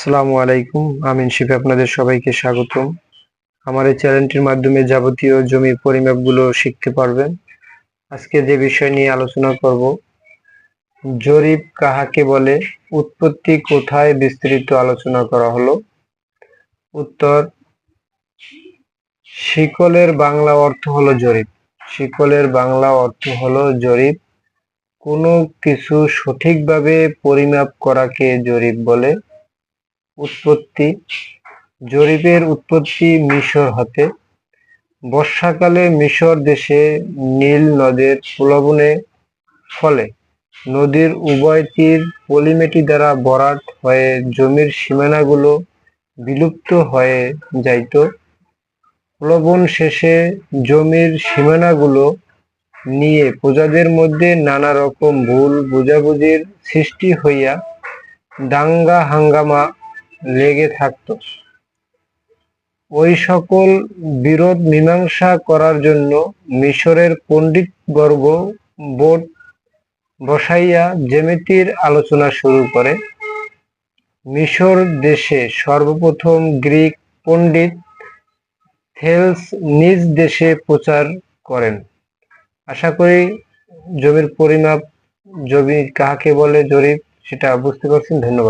আসসালামু আলাইকুম, আমিন শিফে আপনাদের সবাইকে স্বাগতম। আমার এই চ্যানেলটির মাধ্যমে যাবতীয় জমির পরিমাপগুলো শিখতে পারবেন। আজকে যে বিষয় নিয়ে আলোচনা করব, জরিপ কাহাকে বলে, উৎপত্তি কোথায় বিস্তৃত আলোচনা করা হলো। উত্তর, শিকলের বাংলা অর্থ হলো জরিপ। শিকলের বাংলা অর্থ হলো জরিপ। কোনো কিছু সঠিকভাবে পরিমাপ করাকে জরিপ বলে। উৎপত্তি, জরিপের উৎপত্তি মিশর হতে। বর্ষাকালে মিশর দেশে নীল নদের প্লাবনে ফলে নদীর উভয় তীর পলিমেটি দ্বারা বরাট হয়ে জমির সীমানাগুলো বিলুপ্ত হয়ে যাইত। প্লবন শেষে জমির সীমানাগুলো নিয়ে প্রজাদের মধ্যে নানা রকম ভুল বোঝাবুঝির সৃষ্টি হইয়া দাঙ্গা হাঙ্গামা লেগে থাকত। ওই সকল বিরোধ মীমাংসা করার জন্য মিশরের পণ্ডিতবর্গ বোর্ড বসাইয়া জ্যামিতির আলোচনা শুরু করে। মিশর দেশে সর্বপ্রথম গ্রিক পণ্ডিত থেলস নিজ দেশে প্রচার করেন। আশা করি জমির পরিমাপ, জমি কাহাকে বলে জরিপ, সেটা বুঝতে পারছেন। ধন্যবাদ।